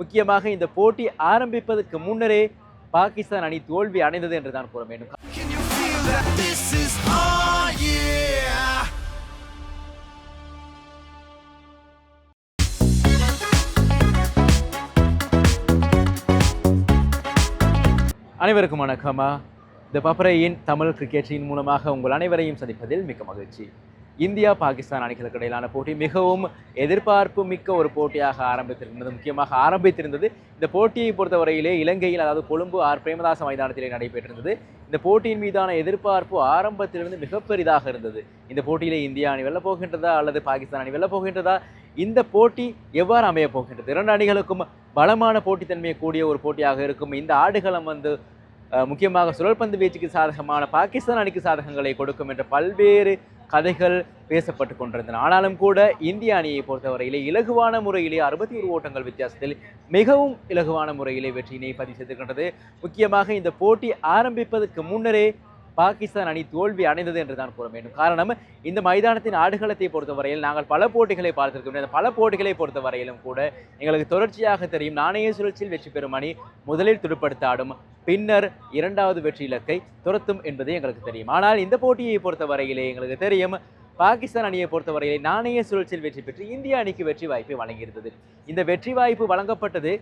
முக்கியமாக இந்த போட்டி ஆரம்பிப்பதற்கு முன்னரே பாகிஸ்தான் அணி தோல்வி அடைந்தது என்று தான் கூற வேண்டும். Year? அனைவருக்கும் வணக்கமா இந்த பப்பரையின் தமிழ் கிரிக்கெட்டின் மூலமாக உங்கள் அனைவரையும் சந்திப்பதில் மிக்க மகிழ்ச்சி. இந்தியா பாகிஸ்தான் அணிகளுக்கு இடையிலான போட்டி மிகவும் எதிர்பார்ப்பு மிக்க ஒரு போட்டியாக ஆரம்பித்திருந்தது முக்கியமாக ஆரம்பித்திருந்தது. இந்த போட்டியை பொறுத்தவரையிலே இலங்கையில் அதாவது கொழும்பு ஆர். பிரேமதாச மைதானத்திலே நடைபெற்றிருந்தது. இந்த போட்டியின் மீதான எதிர்பார்ப்பு ஆரம்பத்திலிருந்து மிக பெரிதாக இருந்தது. இந்த போட்டியிலே இந்தியா அணி வெல்ல போகின்றதா அல்லது பாகிஸ்தான் அணி வெல்ல போகின்றதா? இந்த போட்டி எவ்வாறு அமைய போகின்றது? இரண்டு அணிகளுக்கும் பலமான போட்டித்தன்மையை கூடிய ஒரு போட்டியாக இருக்கும். இந்த ஆடுகளம் வந்து முக்கியமாக சுழற்பந்து வீச்சுக்கு சாதகமான பாகிஸ்தான் அணிக்கு சாதகங்களை கொடுக்கும் என்ற பல்வேறு கதைகள் பேசப்பட்டு கொண்டிருந்தன. ஆனாலும் கூட இந்திய அணியை பொறுத்தவரையிலே இலகுவான முறையிலே அறுபத்தி ஒரு ஓட்டங்கள் வித்தியாசத்தில் மிகவும் இலகுவான முறையிலே வெற்றியினை பதிவு செய்திருக்கின்றது. முக்கியமாக இந்த போட்டி ஆரம்பிப்பதற்கு முன்னரே பாகிஸ்தான் அணி தோல்வி அடைந்தது என்று தான் கூற வேண்டும். காரணம் இந்த மைதானத்தின் ஆடுகளத்தை பொறுத்தவரையில் நாங்கள் பல போட்டிகளை பார்த்திருக்கோம் அந்த பல போட்டிகளை பொறுத்தவரையிலும் கூட எங்களுக்கு தொடர்ச்சியாக தெரியும் நாணய சுழற்சியில் வெற்றி பெறும் அணி முதலில் துடுப்படுத்த ஆடும் பின்னர் இரண்டாவது வெற்றி இலக்கை துரத்தும் என்பது எங்களுக்கு தெரியும். ஆனால் இந்த போட்டியை பொறுத்தவரையிலே எங்களுக்கு தெரியும் பாகிஸ்தான் அணியை பொறுத்தவரையிலே நாணய சுழற்சியில் வெற்றி பெற்று இந்திய அணிக்கு வெற்றி வாய்ப்பை வழங்கியிருந்தது. இந்த வெற்றி வாய்ப்பு வழங்கப்பட்டது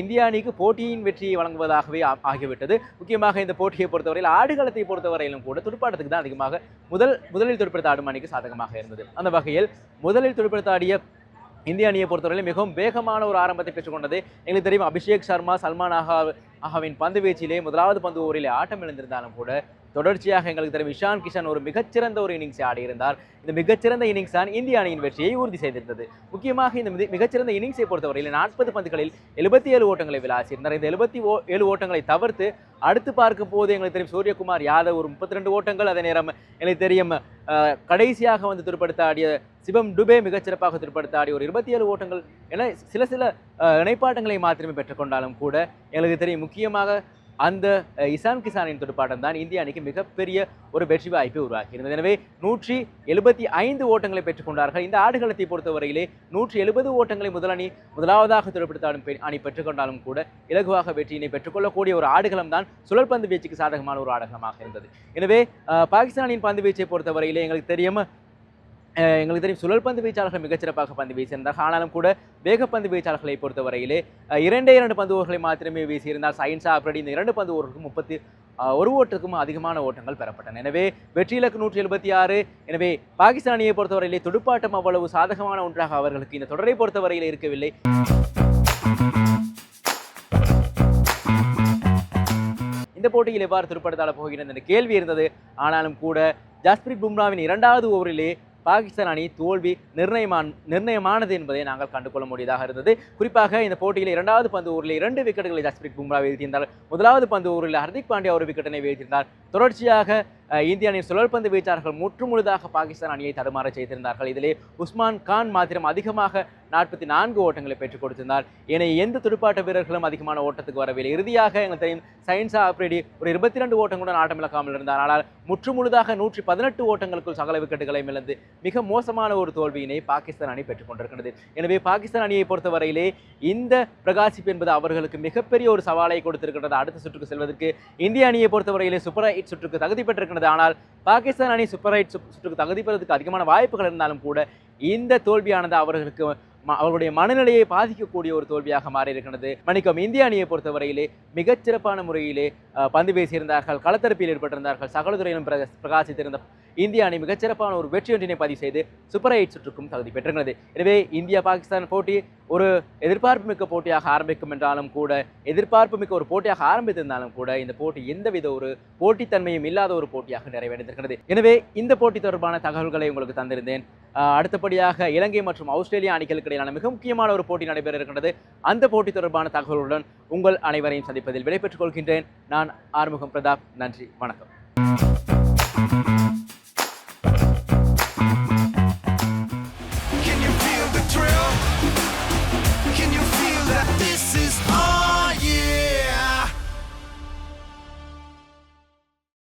இந்திய அணிக்கு போட்டியின் வெற்றியை வழங்குவதாகவே ஆகிவிட்டது. முக்கியமாக இந்த போட்டியை பொறுத்தவரையில் ஆடுகளத்தை பொறுத்தவரையிலும் கூட துடுப்பாட்டத்துக்கு தான் அதிகமாக முதல் முதலில் துடுப்படுத்த ஆடும் அணிக்கு சாதகமாக இருந்தது. அந்த வகையில் முதலில் துடுப்படுத்த ஆடிய இந்திய அணியை பொறுத்தவரையில் மிகவும் வேகமான ஒரு ஆரம்பத்தை பெற்றுக்கொண்டது. எங்களுக்கு தெரியும் அபிஷேக் சர்மா சல்மான் ஆஹா ஆஹாவின் பந்து வீச்சிலே முதலாவது பந்து ஓவரிலே ஆட்டம் இழந்திருந்தாலும் கூட தொடர்ச்சியாக எங்களுக்கு தெரியும் இஷான் கிஷன் ஒரு மிகச்சிறந்த ஒரு இன்னிங்ஸை ஆடியிருந்தார். இந்த மிகச்சிறந்த இன்னிங்ஸ் தான் இந்திய அணியின் வெற்றியை உறுதி செய்திருந்தது. முக்கியமாக இந்த மிக- மிகச்சிறந்த இன்னிங்ஸை பொறுத்தவரையில் நாற்பது பந்துகளில் எழுபத்தி ஏழு ஓட்டங்களை விளாசியிருந்தார். இந்த எழுபத்தி ஓ ஏழு ஓட்டங்களை தவிர்த்து அடுத்து பார்க்கும் போது எங்களுக்கு தெரியும் சூரியகுமார் யாதவ் ஒரு முப்பத்தி ரெண்டு ஓட்டங்கள் அதே நேரம் எங்களுக்கு தெரியும் கடைசியாக வந்து துருப்படுத்த ஆடிய சிவம் டுபே மிகச்சிறப்பாக துடுப்படுத்த ஆடிய ஒரு இருபத்தி ஏழு ஓட்டங்கள் என சில சில இணைப்பாட்டங்களை மாத்திரமே பெற்றுக்கொண்டாலும் கூட எங்களுக்கு தெரியும் முக்கியமாக அந்த இசான் கிசானின் துடுப்பாட்டம் தான் இந்திய அணிக்கு மிகப்பெரிய ஒரு வெற்றி வாய்ப்பை உருவாக்கியிருந்தது. எனவே நூற்றி எழுபத்தி ஐந்து ஓட்டங்களை பெற்றுக்கொண்டார்கள் இந்த ஆடுகளத்தை பொறுத்தவரையிலே நூற்றி எழுபது ஓட்டங்களை முதலணி முதலாவதாக துடுப்பிடித்தாலும் அணி பெற்றுக்கொண்டாலும் கூட இலகுவாக வெற்றியினை பெற்றுக்கொள்ளக்கூடிய ஒரு ஆடுகளம் தான் சுழற்பந்து வீச்சுக்கு சாதகமான ஒரு ஆடுகளமாக இருந்தது. எனவே பாகிஸ்தானின் பந்து வீச்சை பொறுத்தவரையிலே எங்களுக்கு தெரியும் எங்களுக்கு தெரியும் சுழற்பந்து வீச்சாளர்கள் மிகச்சிறப்பாக பந்து வீசியிருந்தார். ஆனாலும் கூட வேகப்பந்து வீச்சாளர்களை பொறுத்தவரையிலே இரண்டே இரண்டு பந்து ஓவர்களை மாத்திரமே வீசியிருந்தார் சயின்ஸா அப்படி இந்த இரண்டு பந்து ஓவர்களுக்கும் முப்பத்தி ஒரு ஓட்டுக்கும் அதிகமான ஓட்டங்கள் பெறப்பட்டன. எனவே வெற்றி இலக்கு நூற்றி எழுபத்தி ஆறு. எனவே பாகிஸ்தானியை பொறுத்தவரையிலே துடுப்பாட்டம் அவ்வளவு சாதகமான ஒன்றாக அவர்களுக்கு இந்த தொடரை பொறுத்தவரையில் இருக்கவில்லை. இந்த போட்டியில் எவ்வாறு துடுப்படுத்தாட போகிறது என்ற கேள்வி இருந்தது. ஆனாலும் கூட ஜஸ்பிரித் பும்ராவின் இரண்டாவது ஓவரிலே பாகிஸ்தான் அணி தோல்வி நிர்ணயமான நிர்ணயமானது என்பதை நாங்கள் கண்டுகொள்ள முடியதாக இருந்தது. குறிப்பாக இந்த போட்டியில் இரண்டாவது பந்து ஊரில் இரண்டு விக்கெட்டுகளை ஜஸ்பிரித் பும்ரா வீழ்த்தியிருந்தார். முதலாவது பந்து ஊரில் ஹர்திக் பாண்டியா ஒரு விக்கெட்டினை வீழ்த்தியிருந்தார். தொடர்ச்சியாக இந்திய அணியின் சுழற்பந்து வீச்சாளர்கள் முற்றுமுழுதாக பாகிஸ்தான் அணியை தடுமாற செய்திருந்தார்கள். இதிலே உஸ்மான் கான் மாத்திரம் அதிகமாக நாற்பத்தி நான்கு ஓட்டங்களை பெற்றுக் கொடுத்திருந்தார். ஏனைய எந்த துடுப்பாட்ட வீரர்களும் அதிகமான ஓட்டத்துக்கு வரவில்லை. இறுதியாக எங்களுக்கு தெரியும் சயின்ஸா அப்ரேடி ஒரு இருபத்தி ரெண்டு ஓட்டங்களுடன் ஆட்டம் இழக்காமல் இருந்தார். ஆனால் முற்றுமுழுதாக நூற்றி பதினெட்டு ஓட்டங்களுக்குள் சகல விக்கெட்டுகளையும் இழந்து மிக மோசமான ஒரு தோல்வியினை பாகிஸ்தான் அணி பெற்றுக் கொண்டிருக்கிறது. எனவே பாகிஸ்தான் அணியை பொறுத்தவரையிலே இந்த பிரகாசிப்பு என்பது அவர்களுக்கு மிகப்பெரிய ஒரு சவாலை கொடுத்திருக்கின்றது. அடுத்த சுற்றுக்கு செல்வதற்கு இந்திய அணியை பொறுத்தவரையிலே சூப்பர் எயிட் சுற்றுக்கு தகுதி பெற்றிருக்கிறது ஆனால் பாகிஸ்தான் அணி சூப்பர் ரைட் சுற்றுக்கு தகுதி பெறுவதற்கு அதிகமான வாய்ப்புகள் இருந்தாலும் கூட இந்த தோல்வியானது அவர்களுக்கு அவருடைய மனநிலையை பாதிக்கக்கூடிய ஒரு தோல்வியாக மாறி இருக்கிறது மணிக்கம் இந்திய அணியை பொறுத்தவரையிலே மிகச்சிறப்பான முறையிலே பந்து வீசியிருந்தார்கள் களத்தரப்பில் ஈடுபட்டிருந்தார்கள் சகலதுறையிலும் பிரகாசித்திருந்த இந்திய அணி மிகச்சிறப்பான ஒரு வெற்றி ஒன்றினை பதிவு செய்து சூப்பர் எயிட் சுற்றுக்கும் தகுதி பெற்றிருந்தது எனவே இந்தியா பாகிஸ்தான் போட்டி ஒரு எதிர்பார்ப்பு மிக்க போட்டியாக ஆரம்பிக்கும் என்றாலும் கூட எதிர்பார்ப்பு மிக்க ஒரு போட்டியாக ஆரம்பித்திருந்தாலும் கூட இந்த போட்டி எந்தவித ஒரு போட்டித்தன்மையும் இல்லாத ஒரு போட்டியாக நிறைவடைந்திருக்கிறது. எனவே இந்த போட்டி தொடர்பான தகவல்களை உங்களுக்கு தந்திருந்தேன். அடுத்தபடியாக இலங்கை மற்றும் ஆஸ்திரேலியா அணிகளுக்கு இடையிலான மிக முக்கியமான ஒரு போட்டி நடைபெற இருக்கின்றது. அந்த போட்டி தொடர்பான தகவலுடன் உங்கள் அனைவரையும் சந்திப்பதில் விடைபெற்றுக் கொள்கின்றேன். நான் ஆறுமுகம் பிரதாப். நன்றி. வணக்கம்.